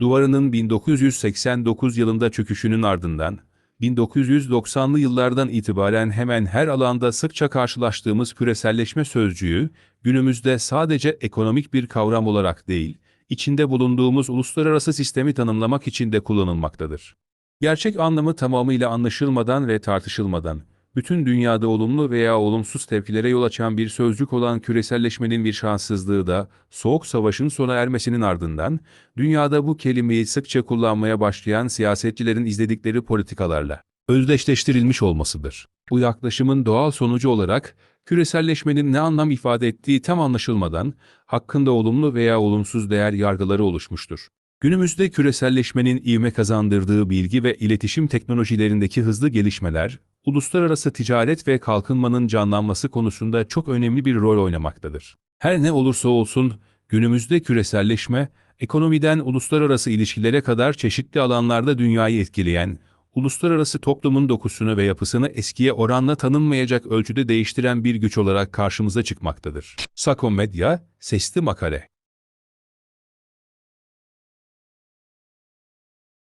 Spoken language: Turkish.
Duvarının 1989 yılında çöküşünün ardından, 1990'lı yıllardan itibaren hemen her alanda sıkça karşılaştığımız küreselleşme sözcüğü, günümüzde sadece ekonomik bir kavram olarak değil, içinde bulunduğumuz uluslararası sistemi tanımlamak için de kullanılmaktadır. Gerçek anlamı tamamıyla anlaşılmadan ve tartışılmadan, bütün dünyada olumlu veya olumsuz tepkilere yol açan bir sözcük olan küreselleşmenin bir şanssızlığı da, Soğuk Savaş'ın sona ermesinin ardından, dünyada bu kelimeyi sıkça kullanmaya başlayan siyasetçilerin izledikleri politikalarla özdeşleştirilmiş olmasıdır. Bu yaklaşımın doğal sonucu olarak, küreselleşmenin ne anlam ifade ettiği tam anlaşılmadan, hakkında olumlu veya olumsuz değer yargıları oluşmuştur. Günümüzde küreselleşmenin ivme kazandırdığı bilgi ve iletişim teknolojilerindeki hızlı gelişmeler, uluslararası ticaret ve kalkınmanın canlanması konusunda çok önemli bir rol oynamaktadır. Her ne olursa olsun, günümüzde küreselleşme, ekonomiden uluslararası ilişkilere kadar çeşitli alanlarda dünyayı etkileyen, uluslararası toplumun dokusunu ve yapısını eskiye oranla tanınmayacak ölçüde değiştiren bir güç olarak karşımıza çıkmaktadır. Sako Medya, Sesli Makale